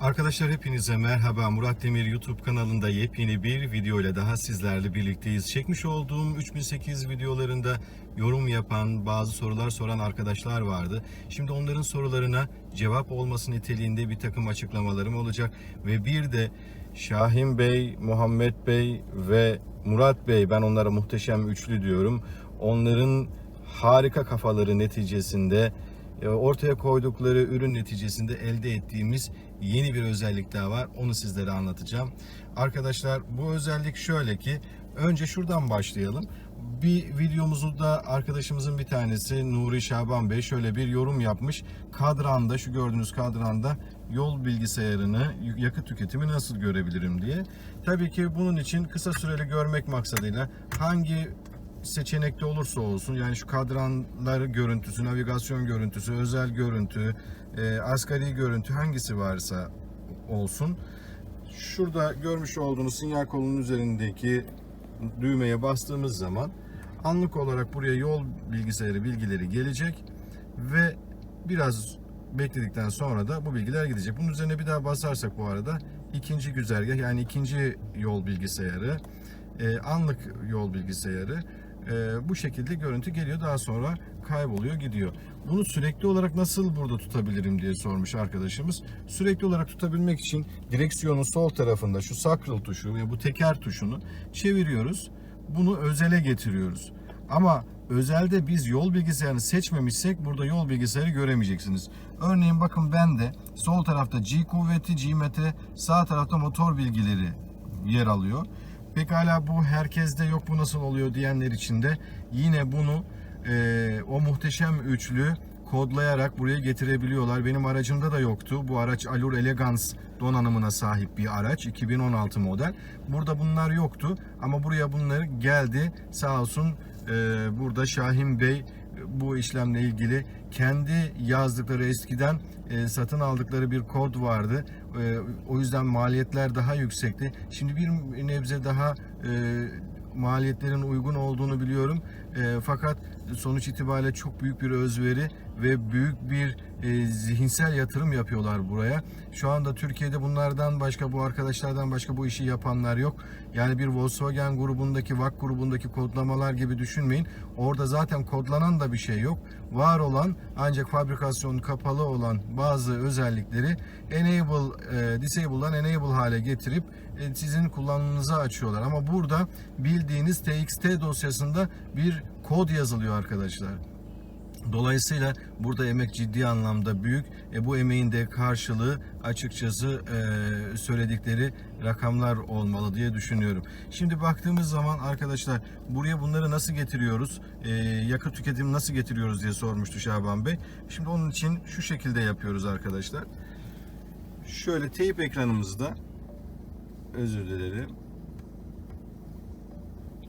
Arkadaşlar hepinize merhaba. Murat Demir YouTube kanalında yepyeni bir video ile daha sizlerle birlikteyiz. Çekmiş olduğum 3008 videolarında yorum yapan, bazı sorular soran arkadaşlar vardı. Şimdi onların sorularına cevap olması niteliğinde bir takım açıklamalarım olacak. Ve bir de Şahin Bey, Muhammed Bey ve Murat Bey, ben onlara muhteşem üçlü diyorum. Onların harika kafaları neticesinde e, ortaya koydukları ürün neticesinde elde ettiğimiz yeni bir özellik daha var. Onu sizlere anlatacağım. Arkadaşlar bu özellik şöyle ki önce şuradan başlayalım. Bir videomuzu da arkadaşımızın bir tanesi Nuri Şaban Bey şöyle bir yorum yapmış. Kadranda şu gördüğünüz kadranda yol bilgisayarını yakıt tüketimi nasıl görebilirim diye. Tabii ki bunun için kısa süreli görmek maksadıyla hangi seçenekte olursa olsun yani şu kadranlar görüntüsü, navigasyon görüntüsü, özel görüntü, e, asgari görüntü hangisi varsa olsun. Şurada görmüş olduğunuz sinyal kolunun üzerindeki düğmeye bastığımız zaman anlık olarak buraya yol bilgisayarı bilgileri gelecek ve biraz bekledikten sonra da bu bilgiler gidecek. Bunun üzerine bir daha basarsak bu arada ikinci güzergah yani ikinci yol bilgisayarı e, anlık yol bilgisayarı e, bu şekilde görüntü geliyor daha sonra kayboluyor gidiyor. Bunu sürekli olarak nasıl burada tutabilirim diye sormuş arkadaşımız. Sürekli olarak tutabilmek için direksiyonun sol tarafında şu sakral tuşu ve bu teker tuşunu çeviriyoruz. Bunu özele getiriyoruz. Ama özelde biz yol bilgisayarını seçmemişsek burada yol bilgisayarı göremeyeceksiniz. Örneğin bakın ben de sol tarafta G kuvveti, G metre, sağ tarafta motor bilgileri yer alıyor. Pekala bu herkeste yok bu nasıl oluyor diyenler için de yine bunu e, o muhteşem üçlü kodlayarak buraya getirebiliyorlar. Benim aracımda da yoktu. Bu araç Allure Elegance donanımına sahip bir araç. 2016 model. Burada bunlar yoktu ama buraya bunları geldi. Sağ olsun e, burada Şahin Bey bu işlemle ilgili kendi yazdıkları eskiden e, satın aldıkları bir kod vardı. E, o yüzden maliyetler daha yüksekti. Şimdi bir nebze daha e, maliyetlerin uygun olduğunu biliyorum. E, fakat sonuç itibariyle çok büyük bir özveri ve büyük bir e, zihinsel yatırım yapıyorlar buraya. Şu anda Türkiye'de bunlardan başka bu arkadaşlardan başka bu işi yapanlar yok. Yani bir Volkswagen grubundaki VAK grubundaki kodlamalar gibi düşünmeyin. Orada zaten kodlanan da bir şey yok. Var olan ancak fabrikasyon kapalı olan bazı özellikleri enable e, disable'dan enable hale getirip e, sizin kullanımınıza açıyorlar. Ama burada bildiğiniz TXT dosyasında bir kod yazılıyor arkadaşlar. Dolayısıyla burada emek ciddi anlamda büyük. E, bu emeğin de karşılığı açıkçası e, söyledikleri rakamlar olmalı diye düşünüyorum. Şimdi baktığımız zaman arkadaşlar buraya bunları nasıl getiriyoruz? E, yakıt tüketimi nasıl getiriyoruz diye sormuştu Şaban Bey. Şimdi onun için şu şekilde yapıyoruz arkadaşlar. Şöyle teyp ekranımızda özür dilerim.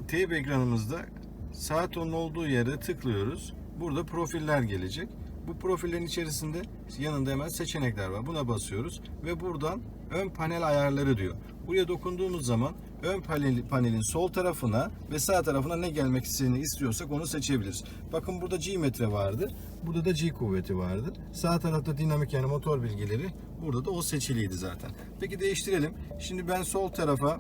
Teyp ekranımızda saat onun olduğu yere tıklıyoruz. Burada profiller gelecek. Bu profillerin içerisinde yanında hemen seçenekler var. Buna basıyoruz ve buradan ön panel ayarları diyor. Buraya dokunduğumuz zaman ön panel, panelin sol tarafına ve sağ tarafına ne gelmek istediğini istiyorsak onu seçebiliriz. Bakın burada G metre vardı. Burada da G kuvveti vardı. Sağ tarafta dinamik yani motor bilgileri. Burada da o seçiliydi zaten. Peki değiştirelim. Şimdi ben sol tarafa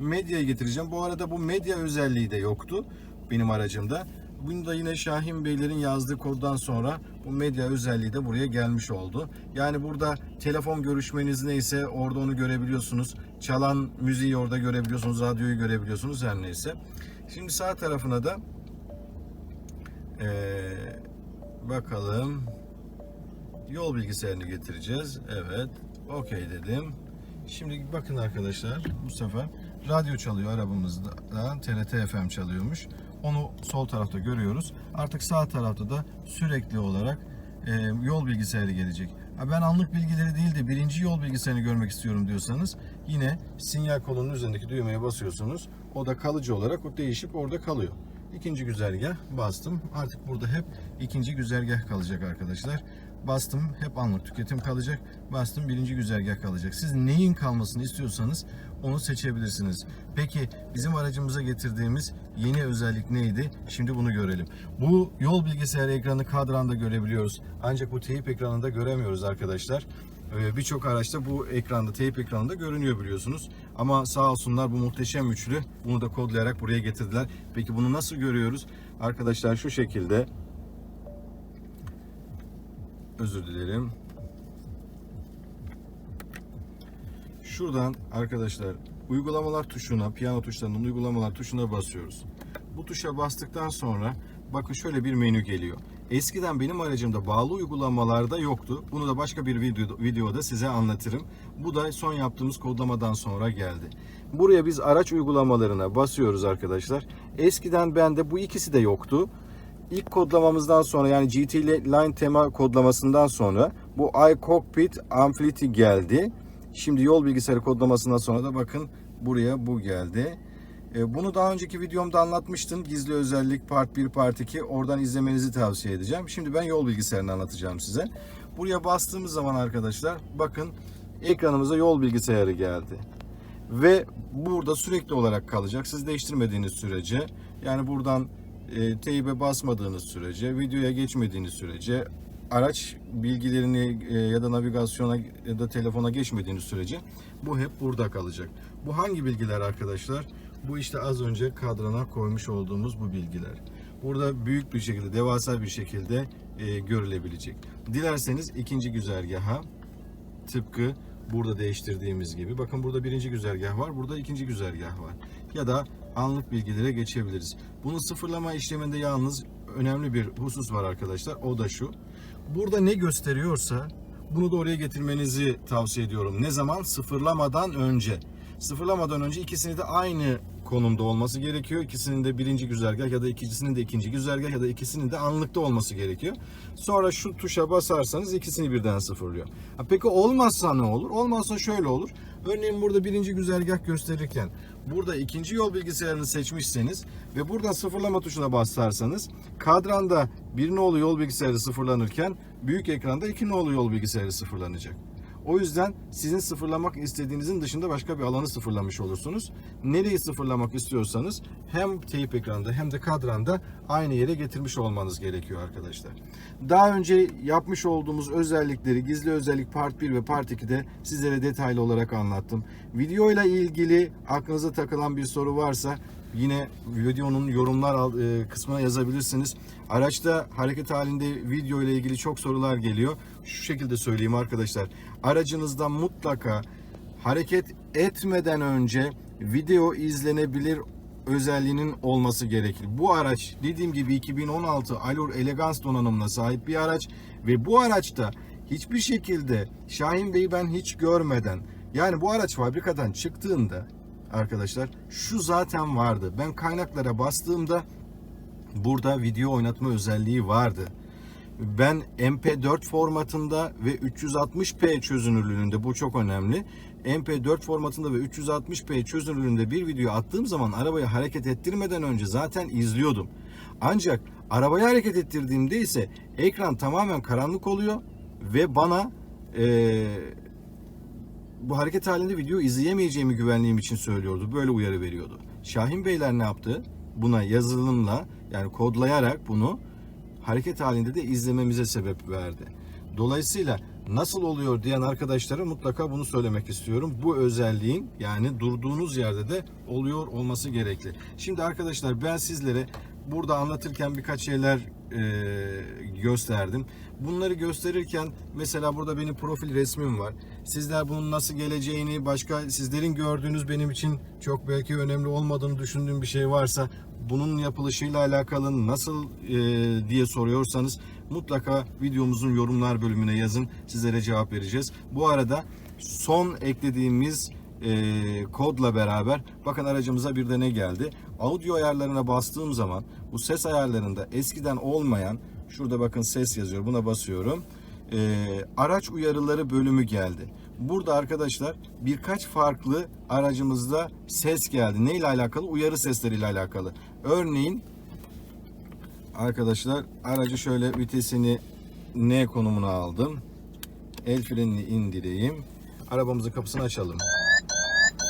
medyayı getireceğim. Bu arada bu medya özelliği de yoktu benim aracımda. Bunu da yine Şahin Beylerin yazdığı koddan sonra bu medya özelliği de buraya gelmiş oldu. Yani burada telefon görüşmeniz neyse orada onu görebiliyorsunuz. Çalan müziği orada görebiliyorsunuz, radyoyu görebiliyorsunuz her neyse. Şimdi sağ tarafına da eee, bakalım yol bilgisayarını getireceğiz. Evet. Okey dedim. Şimdi bakın arkadaşlar bu sefer radyo çalıyor arabamızda. TRT FM çalıyormuş. Onu sol tarafta görüyoruz. Artık sağ tarafta da sürekli olarak e, yol bilgisayarı gelecek. Ben anlık bilgileri değil de birinci yol bilgisayarını görmek istiyorum diyorsanız yine sinyal kolunun üzerindeki düğmeye basıyorsunuz. O da kalıcı olarak o değişip orada kalıyor. İkinci güzergah bastım. Artık burada hep ikinci güzergah kalacak arkadaşlar. Bastım hep anlık tüketim kalacak. Bastım birinci güzergah kalacak. Siz neyin kalmasını istiyorsanız onu seçebilirsiniz. Peki bizim aracımıza getirdiğimiz yeni özellik neydi? Şimdi bunu görelim. Bu yol bilgisayarı ekranı kadranda görebiliyoruz. Ancak bu teyip ekranında göremiyoruz arkadaşlar. Ee, Birçok araçta bu ekranda, teyp ekranında görünüyor biliyorsunuz. Ama sağ olsunlar bu muhteşem üçlü bunu da kodlayarak buraya getirdiler. Peki bunu nasıl görüyoruz? Arkadaşlar şu şekilde özür dilerim. Şuradan arkadaşlar uygulamalar tuşuna, piyano tuşlarının uygulamalar tuşuna basıyoruz. Bu tuşa bastıktan sonra bakın şöyle bir menü geliyor. Eskiden benim aracımda bağlı uygulamalarda yoktu. Bunu da başka bir video, videoda size anlatırım. Bu da son yaptığımız kodlamadan sonra geldi. Buraya biz araç uygulamalarına basıyoruz arkadaşlar. Eskiden bende bu ikisi de yoktu. İlk kodlamamızdan sonra yani GT Line tema kodlamasından sonra bu iCockpit Amplity geldi. Şimdi yol bilgisayarı kodlamasından sonra da bakın buraya bu geldi. E, Bunu daha önceki videomda anlatmıştım. Gizli özellik part 1 part 2 oradan izlemenizi tavsiye edeceğim. Şimdi ben yol bilgisayarını anlatacağım size. Buraya bastığımız zaman arkadaşlar bakın ekranımıza yol bilgisayarı geldi. Ve burada sürekli olarak kalacak. Siz değiştirmediğiniz sürece yani buradan e, teybe basmadığınız sürece, videoya geçmediğiniz sürece, araç bilgilerini e, ya da navigasyona ya da telefona geçmediğiniz sürece bu hep burada kalacak. Bu hangi bilgiler arkadaşlar? Bu işte az önce kadrana koymuş olduğumuz bu bilgiler. Burada büyük bir şekilde, devasa bir şekilde e, görülebilecek. Dilerseniz ikinci güzergaha tıpkı burada değiştirdiğimiz gibi. Bakın burada birinci güzergah var, burada ikinci güzergah var. Ya da anlık bilgilere geçebiliriz. Bunun sıfırlama işleminde yalnız önemli bir husus var arkadaşlar. O da şu. Burada ne gösteriyorsa bunu da oraya getirmenizi tavsiye ediyorum. Ne zaman? Sıfırlamadan önce. Sıfırlamadan önce ikisini de aynı konumda olması gerekiyor. İkisinin de birinci güzergah ya da ikincisinin de ikinci güzergah ya da ikisinin de anlıkta olması gerekiyor. Sonra şu tuşa basarsanız ikisini birden sıfırlıyor. Ha, peki olmazsa ne olur? Olmazsa şöyle olur. Örneğin burada birinci güzergah gösterirken burada ikinci yol bilgisayarını seçmişseniz ve buradan sıfırlama tuşuna basarsanız kadranda bir nolu yol bilgisayarı sıfırlanırken büyük ekranda iki nolu yol bilgisayarı sıfırlanacak. O yüzden sizin sıfırlamak istediğinizin dışında başka bir alanı sıfırlamış olursunuz. Nereyi sıfırlamak istiyorsanız hem teyip ekranda hem de kadranda aynı yere getirmiş olmanız gerekiyor arkadaşlar. Daha önce yapmış olduğumuz özellikleri gizli özellik part 1 ve part 2'de sizlere detaylı olarak anlattım. Videoyla ilgili aklınıza takılan bir soru varsa yine videonun yorumlar e, kısmına yazabilirsiniz. Araçta hareket halinde video ile ilgili çok sorular geliyor. Şu şekilde söyleyeyim arkadaşlar. Aracınızda mutlaka hareket etmeden önce video izlenebilir özelliğinin olması gerekir. Bu araç dediğim gibi 2016 Allure Elegance donanımına sahip bir araç ve bu araçta hiçbir şekilde Şahin Bey'i ben hiç görmeden yani bu araç fabrikadan çıktığında arkadaşlar şu zaten vardı. Ben kaynaklara bastığımda burada video oynatma özelliği vardı. Ben MP4 formatında ve 360p çözünürlüğünde bu çok önemli. MP4 formatında ve 360p çözünürlüğünde bir video attığım zaman arabayı hareket ettirmeden önce zaten izliyordum. Ancak arabayı hareket ettirdiğimde ise ekran tamamen karanlık oluyor ve bana eee bu hareket halinde video izleyemeyeceğimi güvenliğim için söylüyordu. Böyle uyarı veriyordu. Şahin Beyler ne yaptı? Buna yazılımla yani kodlayarak bunu hareket halinde de izlememize sebep verdi. Dolayısıyla nasıl oluyor diyen arkadaşlara mutlaka bunu söylemek istiyorum. Bu özelliğin yani durduğunuz yerde de oluyor olması gerekli. Şimdi arkadaşlar ben sizlere burada anlatırken birkaç şeyler e, gösterdim. Bunları gösterirken mesela burada benim profil resmim var. Sizler bunun nasıl geleceğini başka sizlerin gördüğünüz benim için çok belki önemli olmadığını düşündüğüm bir şey varsa bunun yapılışıyla alakalı nasıl e, diye soruyorsanız mutlaka videomuzun yorumlar bölümüne yazın. Sizlere cevap vereceğiz. Bu arada son eklediğimiz e, kodla beraber bakın aracımıza bir de ne geldi. Audio ayarlarına bastığım zaman bu ses ayarlarında eskiden olmayan şurada bakın ses yazıyor buna basıyorum. E, araç uyarıları bölümü geldi. Burada arkadaşlar birkaç farklı aracımızda ses geldi. Ne ile alakalı? Uyarı sesleriyle alakalı. Örneğin arkadaşlar aracı şöyle vitesini N konumuna aldım. El frenini indireyim. Arabamızın kapısını açalım.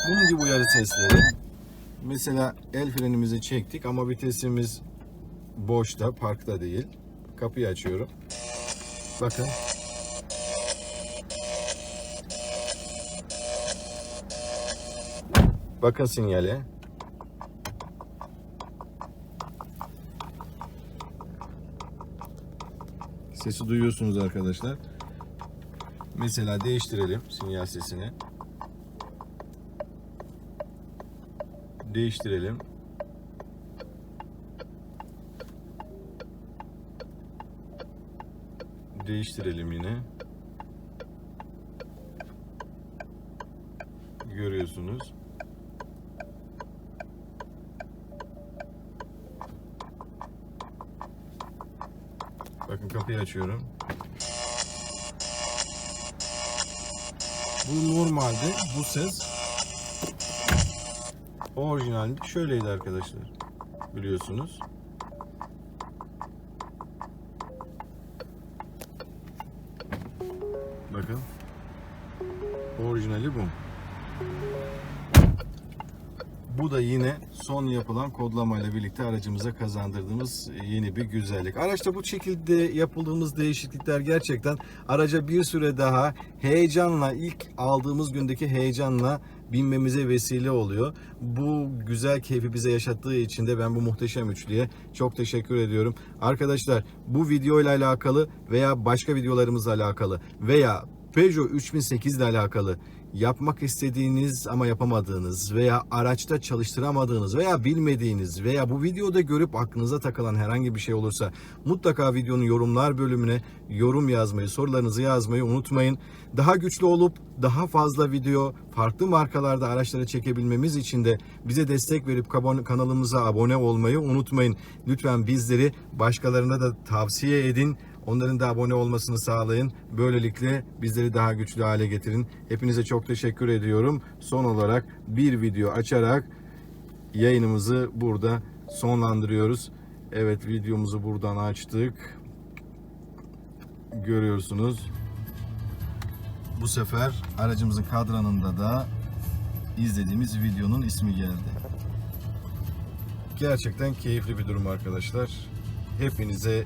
Bunun gibi uyarı sesleri. Mesela el frenimizi çektik ama vitesimiz boşta, parkta değil. Kapıyı açıyorum. Bakın. Bakın sinyale. Sesi duyuyorsunuz arkadaşlar. Mesela değiştirelim sinyal sesini. Değiştirelim. Değiştirelim yine. Görüyorsunuz. Bakın kapıyı açıyorum. Bu normalde bu ses orijinalde şöyleydi arkadaşlar. Biliyorsunuz. Bakın. Orijinali bu. Bu da yine son yapılan kodlamayla birlikte aracımıza kazandırdığımız yeni bir güzellik. Araçta bu şekilde yapıldığımız değişiklikler gerçekten araca bir süre daha heyecanla ilk aldığımız gündeki heyecanla binmemize vesile oluyor. Bu güzel keyfi bize yaşattığı için de ben bu muhteşem üçlüye çok teşekkür ediyorum. Arkadaşlar bu video ile alakalı veya başka videolarımızla alakalı veya Peugeot 3008 ile alakalı yapmak istediğiniz ama yapamadığınız veya araçta çalıştıramadığınız veya bilmediğiniz veya bu videoda görüp aklınıza takılan herhangi bir şey olursa mutlaka videonun yorumlar bölümüne yorum yazmayı, sorularınızı yazmayı unutmayın. Daha güçlü olup daha fazla video farklı markalarda araçları çekebilmemiz için de bize destek verip kanalımıza abone olmayı unutmayın. Lütfen bizleri başkalarına da tavsiye edin. Onların da abone olmasını sağlayın. Böylelikle bizleri daha güçlü hale getirin. Hepinize çok teşekkür ediyorum. Son olarak bir video açarak yayınımızı burada sonlandırıyoruz. Evet videomuzu buradan açtık. Görüyorsunuz. Bu sefer aracımızın kadranında da izlediğimiz videonun ismi geldi. Gerçekten keyifli bir durum arkadaşlar. Hepinize